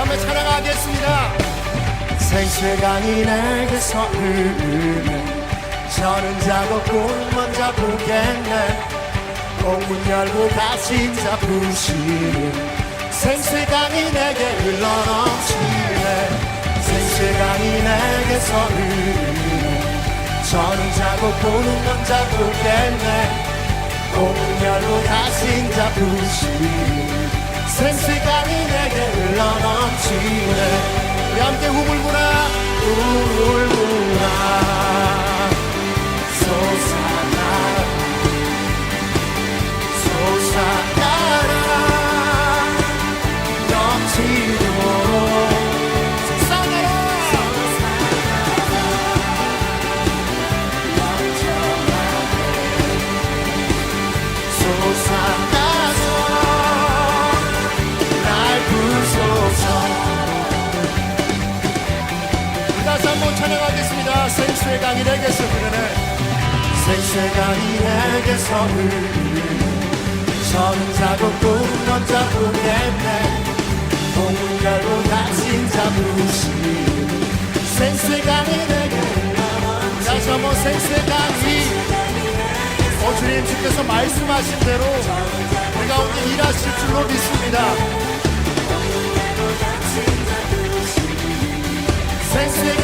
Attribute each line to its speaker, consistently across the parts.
Speaker 1: 함께 찬양하겠습니다. 생수강이 내게서 흐르네. 저는 자고 꿈만 잡으겠네. 공문 열고 다시 잡으시는 생수강이 내게 흘러넘치네. 생수강이 내게서 흐르네. 저는 자고 꿈만 잡으겠네. 공문 열고 다시 잡으시는 생수강이 흘러넘치네 우리 함께 우물구나 우물 찬양하겠습니다. 생수의 강이 내게서 흐르네. 생수의 강이 내게서 흐르네. 저는 자고 꿈만 잡으겠네 공문 열고 다시 잡으시는 생수의 강이 내게. 다시 한번 생수의 강이. 어, 주님 주께서 말씀하신 대로 우리 가운데 일하실 줄로 믿습니다. 생수의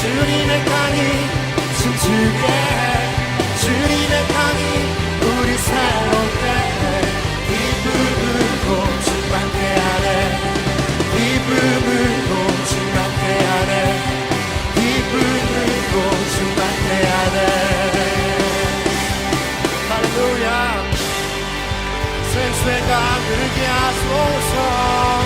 Speaker 1: 주님의 강이 춤추게 주님의 강이 우리 새롭게 기쁨을 고충받게 아래 기쁨을 고충받게 아래 기쁨을 고충받게 하네. 할렐루야. 생수의 강 흐르게 하소서.